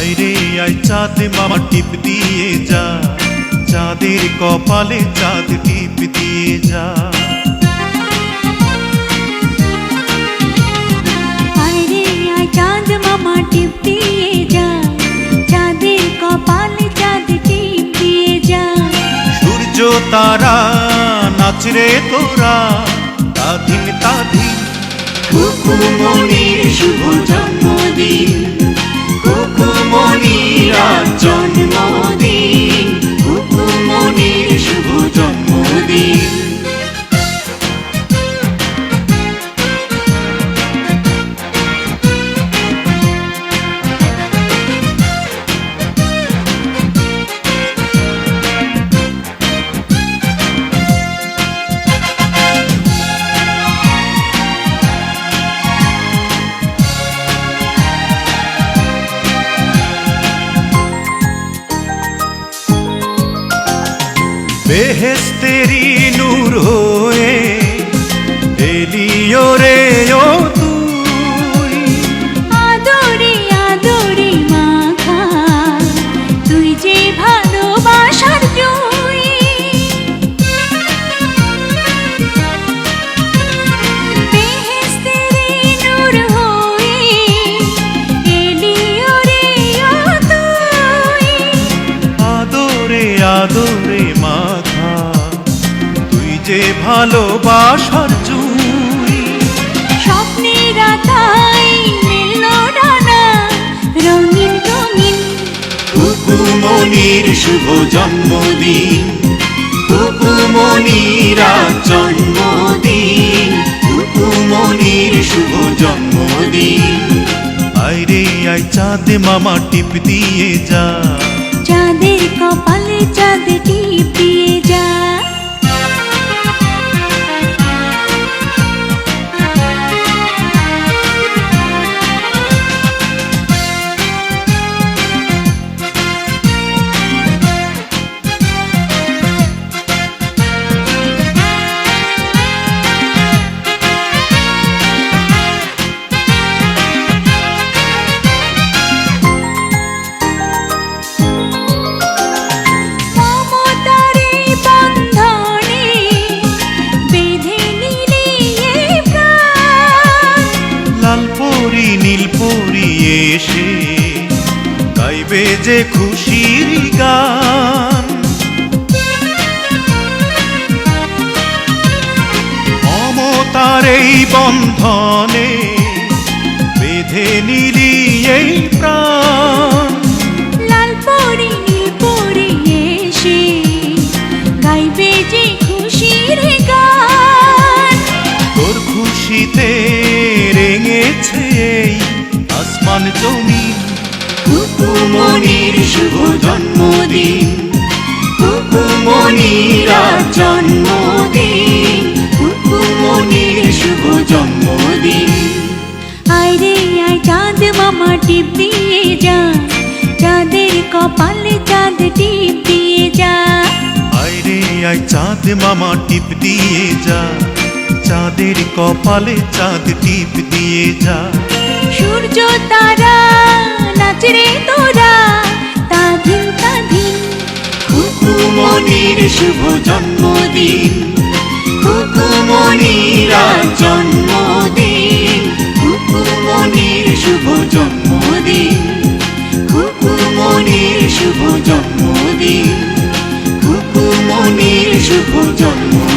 আইরে আই চাঁদ মামা টিপ দিয়ে যা। চাঁদের কপালে চাঁদ টিপ দিয়ে যা। আরে আয় চাঁদ মামা টিপ দিয়ে যা। চাঁদের কপালে চাঁদ টিপ দিয়ে যা। সূর্য তারা নাচরে তোরা। তাধিন তাধিন। শুভ জন্মদিন। কুকুমনির বেহেস্তেরি নূর হয়ে এলিও ভালোবাসার জুই স্বপ্নের আকাই মেলল ডানা রঙিন রঙিন। কুকুমনির শুভ জন্মদিন কুকুমনির জন্মদিন কুকুমনির শুভ জন্মদিন। আইরে আই চাঁদ মামা টিপ দিয়ে যা। চাঁদের কপালে চাঁদ টিপ। দিয়ে যে খুশির গান। মমতার এই বন্ধনে বেঁধে নিলি এই প্রাণ। লাল পরি নীল পরি এসে গাইবে যে খুশির গান। তোর খুশিতে রেঙেছে আসমান জমিন কুকুমনির শুভ জন্মদিন কুকুমনির আজ জন্মদিন। কুকুমনির শুভ জন্মদিন আইরে আয় চাঁদ মামা টিপ দিয়ে যা। চাঁদের কপালে চাঁদ টিপ দিয়ে যা আইরে আই চাঁদ মামা টিপ দিয়ে যা। চাঁদের কপালে চাঁদ টিপ দিয়ে যা। সূর্য তারা নাচরে তোরা, তাধিন তাধিন। কুকুমনির শুভ জন্মদিন। কুকুমনির আজ জন্মদিন। কুকুমনির শুভ জন্মদিন। কুকুমনির শুভ জন্মদিন। কুকুমনির শুভ জন্মদিন